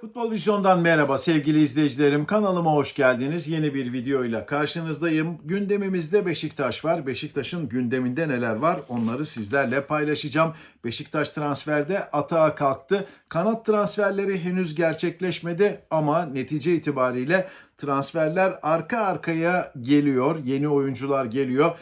futbol Vizyon'dan merhaba sevgili izleyicilerim. Kanalıma hoş geldiniz. Yeni bir videoyla karşınızdayım. Gündemimizde Beşiktaş var. Beşiktaş'ın gündeminde neler var onları sizlerle paylaşacağım. Beşiktaş transferde atağa kalktı. Kanat transferleri henüz gerçekleşmedi ama netice itibariyle transferler arka arkaya geliyor. Yeni oyuncular geliyor.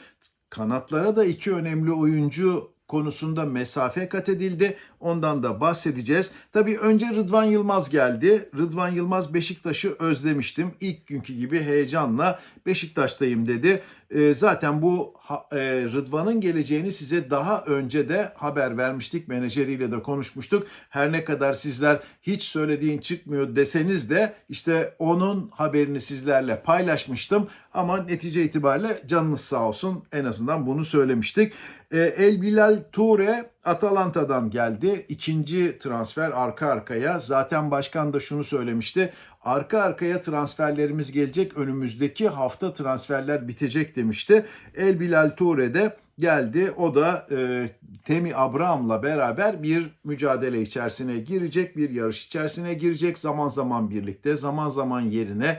Kanatlara da iki önemli oyuncu konusunda mesafe kat edildi. Ondan da bahsedeceğiz. Tabii önce Rıdvan Yılmaz geldi. Rıdvan Yılmaz Beşiktaş'ı özlemiştim. İlk günkü gibi heyecanla Beşiktaş'tayım dedi. Ee, zaten bu e, Rıdvan'ın geleceğini size daha önce de haber vermiştik. Menajeriyle de konuşmuştuk. Her ne kadar sizler hiç söylediğin çıkmıyor deseniz de işte onun haberini sizlerle paylaşmıştım. Ama netice itibariyle canınız sağ olsun en azından bunu söylemiştik. Ee, El Bilal Toure Atalanta'dan geldi. İkinci transfer arka arkaya. Zaten başkan da şunu söylemişti. Arka arkaya transferlerimiz gelecek. Önümüzdeki hafta transferler bitecek demişti. El Bilal Toure de geldi. O da e, Temi Abraham'la beraber bir mücadele içerisine girecek. Bir yarış içerisine girecek. Zaman zaman birlikte, zaman zaman yerine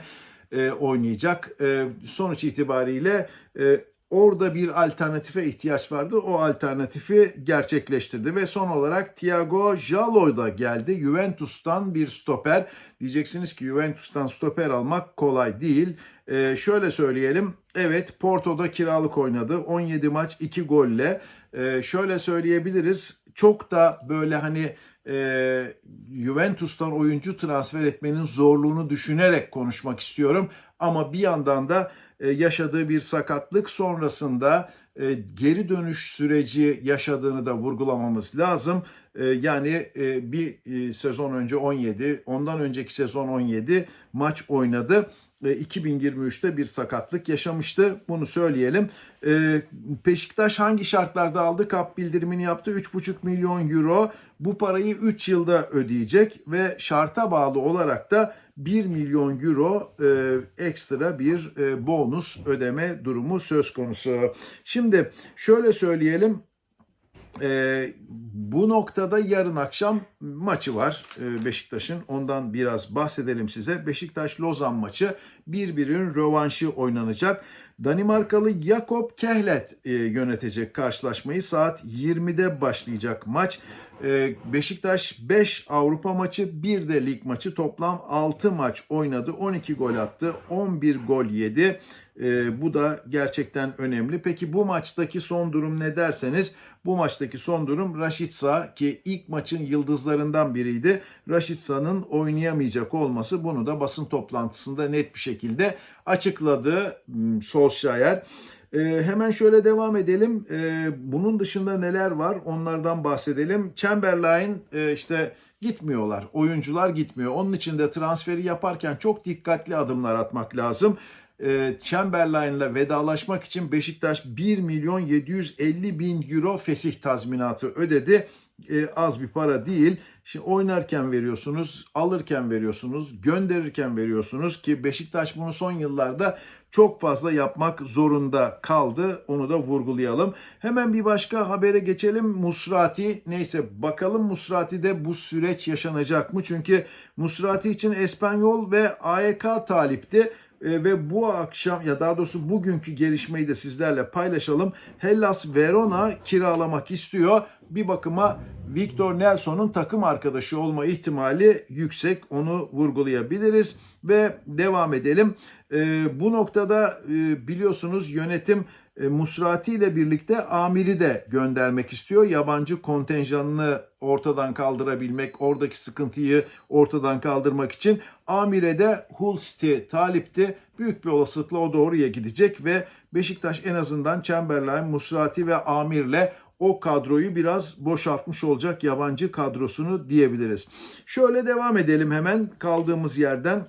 e, oynayacak. E, sonuç itibariyle e, orada bir alternatife ihtiyaç vardı. O alternatifi gerçekleştirdi ve son olarak Thiago Jalo da geldi. Juventus'tan bir stoper. Diyeceksiniz ki Juventus'tan stoper almak kolay değil. Ee, şöyle söyleyelim. Evet Porto'da kiralık oynadı. 17 maç 2 golle. Ee, şöyle söyleyebiliriz. Çok da böyle hani e, Juventus'tan oyuncu transfer etmenin zorluğunu düşünerek konuşmak istiyorum. Ama bir yandan da yaşadığı bir sakatlık sonrasında e, geri dönüş süreci yaşadığını da vurgulamamız lazım. E, Yani e, bir e, sezon önce 17, ondan önceki sezon 17 maç oynadı. E, 2023'te bir sakatlık yaşamıştı. Bunu söyleyelim. E, Beşiktaş hangi şartlarda aldı? Kap bildirimini yaptı. 3,5 milyon euro. Bu parayı 3 yılda ödeyecek ve şarta bağlı olarak da 1 milyon euro e, ekstra bir e, bonus ödeme durumu söz konusu. Şimdi şöyle söyleyelim. E, bu noktada yarın akşam maçı var e, Beşiktaş'ın. Ondan biraz bahsedelim size. Beşiktaş-Lozan maçı birbirinin rövanşı oynanacak. Danimarkalı Jakob Kehlet e, yönetecek karşılaşmayı. Saat 20'de başlayacak maç. E, Beşiktaş 5 Avrupa maçı, 1 de lig maçı. Toplam 6 maç oynadı. 12 gol attı. 11 gol yedi. E, bu da gerçekten önemli. Peki bu maçtaki son durum ne derseniz bu maçtaki son durum Raşitsa ki ilk maçın yıldızlarından biriydi. Raşitsa'nın oynayamayacak olması bunu da basın toplantısında net bir şekilde açıkladı hmm, Solskjaer. Ee, hemen şöyle devam edelim. Ee, bunun dışında neler var onlardan bahsedelim. Chamberlain e, işte gitmiyorlar. Oyuncular gitmiyor. Onun için de transferi yaparken çok dikkatli adımlar atmak lazım. Ee, Chamberlain'la vedalaşmak için Beşiktaş 1 milyon 750 bin euro fesih tazminatı ödedi. Ee, az bir para değil. Şimdi oynarken veriyorsunuz, alırken veriyorsunuz, gönderirken veriyorsunuz ki Beşiktaş bunu son yıllarda çok fazla yapmak zorunda kaldı. Onu da vurgulayalım. Hemen bir başka habere geçelim. Musrati neyse bakalım Musrati'de bu süreç yaşanacak mı? Çünkü Musrati için Espanyol ve AEK talipti. E, ve bu akşam ya daha doğrusu bugünkü gelişmeyi de sizlerle paylaşalım. Hellas Verona kiralamak istiyor. Bir bakıma Victor Nelson'un takım arkadaşı olma ihtimali yüksek. Onu vurgulayabiliriz ve devam edelim. E, bu noktada e, biliyorsunuz yönetim Musrati ile birlikte Amir'i de göndermek istiyor. Yabancı kontenjanını ortadan kaldırabilmek, oradaki sıkıntıyı ortadan kaldırmak için Amir'e de Hull City talipti. Büyük bir olasılıkla o doğruya gidecek ve Beşiktaş en azından Chamberlain, Musrati ve Amir'le o kadroyu biraz boşaltmış olacak yabancı kadrosunu diyebiliriz. Şöyle devam edelim hemen kaldığımız yerden.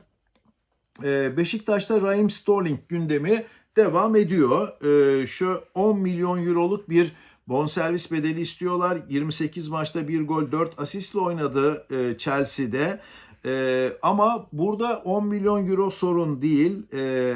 Ee, Beşiktaş'ta Raheem Sterling gündemi devam ediyor. Ee, Şu 10 milyon euroluk bir Bonservis bedeli istiyorlar. 28 maçta 1 gol 4 asistle oynadı e, Chelsea'de. Ee, ama burada 10 milyon euro sorun değil. Ee,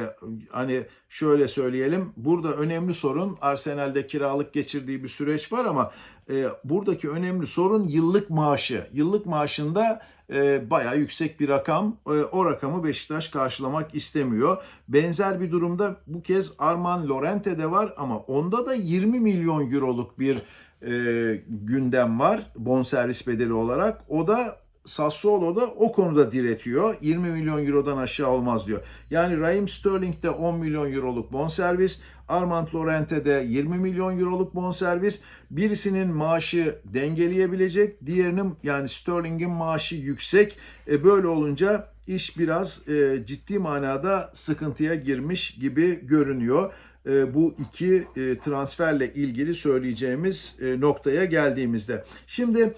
hani şöyle söyleyelim. Burada önemli sorun Arsenal'de kiralık geçirdiği bir süreç var ama e, buradaki önemli sorun yıllık maaşı. Yıllık maaşında e, bayağı yüksek bir rakam. E, o rakamı Beşiktaş karşılamak istemiyor. Benzer bir durumda bu kez Arman Lorente'de var ama onda da 20 milyon euroluk bir e, gündem var bonservis bedeli olarak. O da Sassuolo da o konuda diretiyor. 20 milyon eurodan aşağı olmaz diyor. Yani Raheem Sterling'de 10 milyon euroluk bonservis, Armand Lorente'de 20 milyon euroluk bonservis. Birisinin maaşı dengeleyebilecek, diğerinin yani Sterling'in maaşı yüksek. E böyle olunca iş biraz e, ciddi manada sıkıntıya girmiş gibi görünüyor. E, bu iki e, transferle ilgili söyleyeceğimiz e, noktaya geldiğimizde. Şimdi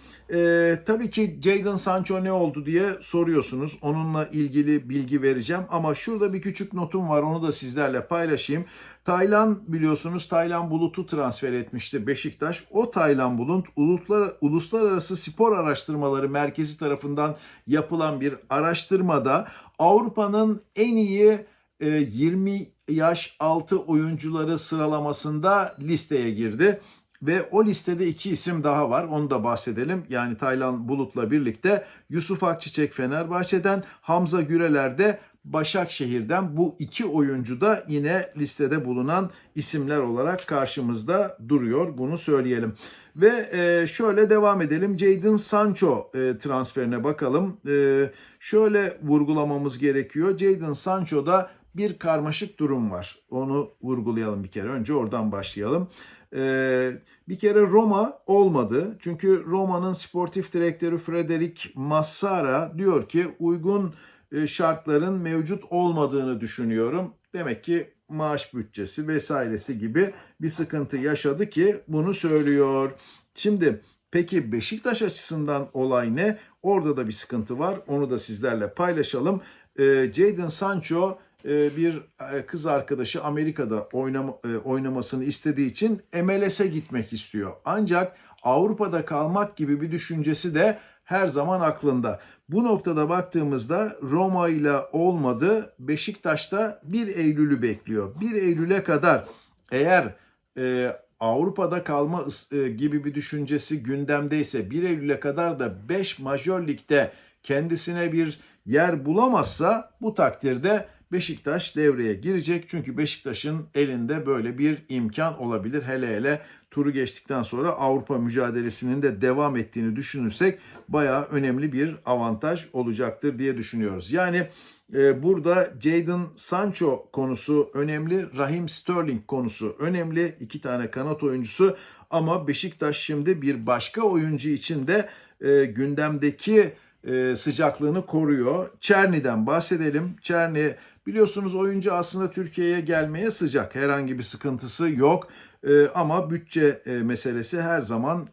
tabii ki Jadon Sancho ne oldu diye soruyorsunuz. Onunla ilgili bilgi vereceğim ama şurada bir küçük notum var onu da sizlerle paylaşayım. Taylan biliyorsunuz Taylan Bulut'u transfer etmişti Beşiktaş. O Taylan Bulut Ulutlar, Uluslararası Spor Araştırmaları Merkezi tarafından yapılan bir araştırmada Avrupa'nın en iyi 20 yaş altı oyuncuları sıralamasında listeye girdi. Ve o listede iki isim daha var. Onu da bahsedelim. Yani Taylan Bulut'la birlikte Yusuf Akçiçek Fenerbahçe'den, Hamza Güreler de Başakşehir'den bu iki oyuncu da yine listede bulunan isimler olarak karşımızda duruyor. Bunu söyleyelim. Ve e, şöyle devam edelim. Jadon Sancho e, transferine bakalım. E, şöyle vurgulamamız gerekiyor. Jadon Sancho'da bir karmaşık durum var. Onu vurgulayalım bir kere. Önce oradan başlayalım. Ee, bir kere Roma olmadı. Çünkü Roma'nın sportif direktörü Frederic Massara diyor ki uygun e, şartların mevcut olmadığını düşünüyorum. Demek ki maaş bütçesi vesairesi gibi bir sıkıntı yaşadı ki bunu söylüyor. Şimdi peki Beşiktaş açısından olay ne? Orada da bir sıkıntı var. Onu da sizlerle paylaşalım. Ee, Jadon Sancho bir e, kız arkadaşı Amerika'da e, oynamasını istediği için MLS'e gitmek istiyor. Ancak Avrupa'da kalmak gibi bir düşüncesi de her zaman aklında. Bu noktada baktığımızda Roma ile olmadı. Beşiktaş'ta 1 Eylül'ü bekliyor. 1 Eylül'e kadar eğer e, Avrupa'da kalma e, gibi bir düşüncesi gündemdeyse 1 Eylül'e kadar da 5 Majör Lig'de kendisine bir yer bulamazsa bu takdirde Beşiktaş devreye girecek. Çünkü Beşiktaş'ın elinde böyle bir imkan olabilir. Hele hele turu geçtikten sonra Avrupa mücadelesinin de devam ettiğini düşünürsek bayağı önemli bir avantaj olacaktır diye düşünüyoruz. Yani e, burada Jadon Sancho konusu önemli. Rahim Sterling konusu önemli. İki tane kanat oyuncusu ama Beşiktaş şimdi bir başka oyuncu için de e, gündemdeki e, sıcaklığını koruyor. Çerni'den bahsedelim. Çerni biliyorsunuz oyuncu aslında Türkiye'ye gelmeye sıcak. Herhangi bir sıkıntısı yok. E, ama bütçe e, meselesi her zaman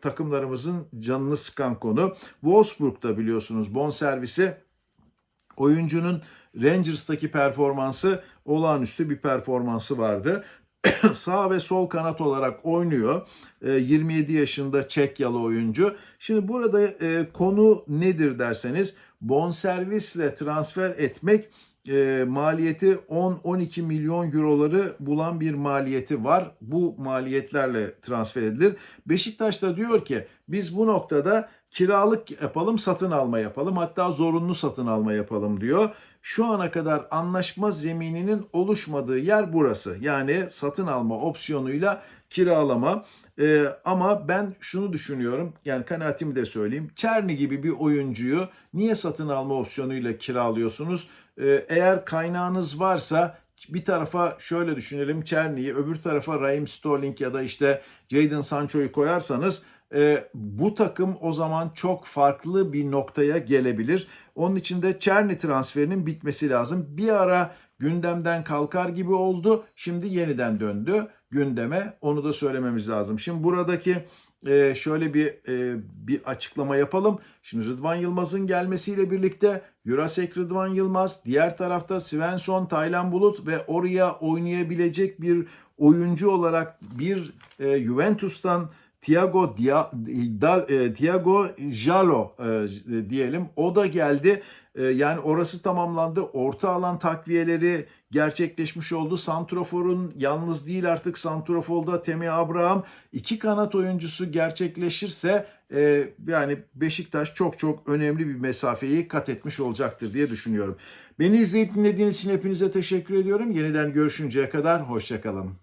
takımlarımızın canını sıkan konu. Wolfsburg'da biliyorsunuz bonservisi oyuncunun Rangers'taki performansı olağanüstü bir performansı vardı. sağ ve sol kanat olarak oynuyor. 27 yaşında Çekyalı oyuncu. Şimdi burada e, konu nedir derseniz bonservisle transfer etmek e, maliyeti 10-12 milyon euroları bulan bir maliyeti var. Bu maliyetlerle transfer edilir. Beşiktaş da diyor ki biz bu noktada kiralık yapalım, satın alma yapalım. Hatta zorunlu satın alma yapalım diyor. Şu ana kadar anlaşma zemininin oluşmadığı yer burası. Yani satın alma opsiyonuyla kiralama. Ee, ama ben şunu düşünüyorum. Yani kanaatimi de söyleyeyim. Çerni gibi bir oyuncuyu niye satın alma opsiyonuyla kiralıyorsunuz? Ee, eğer kaynağınız varsa bir tarafa şöyle düşünelim Çerni'yi öbür tarafa Raheem Sterling ya da işte Jadon Sancho'yu koyarsanız e, bu takım o zaman çok farklı bir noktaya gelebilir. Onun için de Çerni transferinin bitmesi lazım. Bir ara gündemden kalkar gibi oldu. Şimdi yeniden döndü gündeme. Onu da söylememiz lazım. Şimdi buradaki e, şöyle bir e, bir açıklama yapalım. Şimdi Rıdvan Yılmaz'ın gelmesiyle birlikte Jurasek Rıdvan Yılmaz, diğer tarafta Svensson, Taylan Bulut ve oraya oynayabilecek bir oyuncu olarak bir e, Juventus'tan Thiago Dia, Da- e, Thiago Jalo e, diyelim. O da geldi. E, yani orası tamamlandı. Orta alan takviyeleri gerçekleşmiş oldu. Santrofor'un yalnız değil artık Santrofor'da Temi Abraham iki kanat oyuncusu gerçekleşirse e, yani Beşiktaş çok çok önemli bir mesafeyi kat etmiş olacaktır diye düşünüyorum. Beni izleyip dinlediğiniz için hepinize teşekkür ediyorum. Yeniden görüşünceye kadar hoşçakalın.